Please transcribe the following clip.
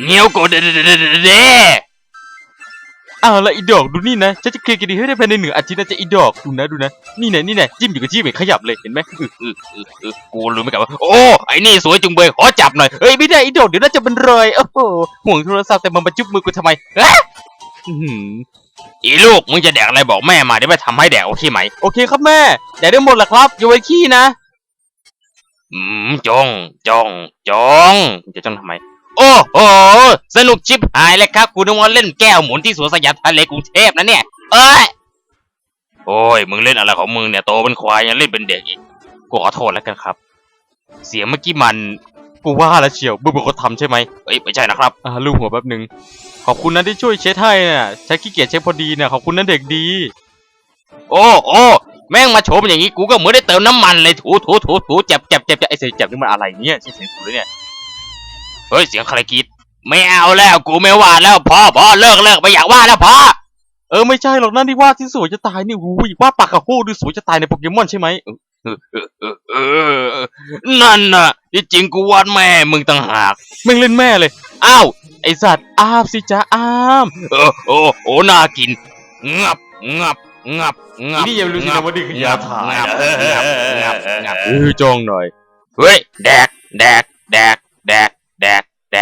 เงี้ยวโกเดเดเดเดเดอ้าล้วอีดอกดูนี่นะฉันจะเคลียร์คดีให้ได้ภายในหนึ่งอาทิตย์นะจะอีดอกดูนะดูนะนี่นะนี่นะจิ้มอยู่กับจิ้มไม่ขยับเลยเห็นไหมกูรู้ไหมกับว่าโอ้ไอ้นี่สวยจุงเบยขอจับหน่อยเอ้ยไม่ได้อีดอกเดี๋ยวน่าจะเป็นรอยโอ้โหห่วงโทรศัพท์แต่มันมาจุ๊บมือกูทำไมเอ๊ะอื้อหืออีลูกมึงจะแดกอะไรบอกแม่มาเดี๋ยวไปทำให้แดกโอเคไหมโอเคครับแม่แต่ได้หมดแหละครับอย่าไว้ขี้นะอืมจงจงจงจะจงทำไม โอ้โห สนุกชิบหายเลยครับ คุณนึกว่าเล่นแก้วหมุนที่สวนสยามทะเลกรุงเทพนะเนี่ย เอ้ย โอ้ย มึงเล่นอะไรของมึงเนี่ยโตเป็นควายยังเล่นเป็นเด็กอีก กูขอโทษแล้วกันครับ เสียงเมื่อกี้มัน กูว่าแล้วเชียวบึ้งเป็นคนทำใช่ไหมเอ้ยไม่ใช่นะครับ อ่าลูบหัวแป๊บหนึ่งขอบคุณนะที่ช่วยเช็ดให้น่ะฉันขี้เกียจเช็ดพอดีเนี่ยขอบคุณนะเด็กดี โอ้โอ้แม่งมาโฉมอย่างนี้กูก็เหมือนได้เติมน้ำมันเลยถูถูถูถูเจ็บเจ็บเจ็บเจ็บไอ้เสียงจับนี่มันอะไรเนี่ยเสียงถูเลยเนี่ย เฮ้ยเสียงใครกรีดไม่เอาแล้วกูไม่ว่าแล้วพอพอเลิกเลิกไม่อยากว่าแล้วพอเออไม่ใช่หรอกนั่นที่ว่าที่สวยจะตายนี่หูยว่าดปากกาโฮดูสวยจะตายในโปเกมอนใช่ไหมเออเออเออเออนั่นน่ะที่จริงกูวาดแม่มึงต่างหากแม่งเล่นแม่เลยอ้าวไอสัตว์อ้ามสิจ้าอ้ามเออโอ้โอ้น่ากินงับงับงับงับนี่ยังไม่รู้สินะว่านี่คือยาถ่ายงับงับงับงับเออจองหน่อยเฮ้ยแดกแดกแดกแดกแดก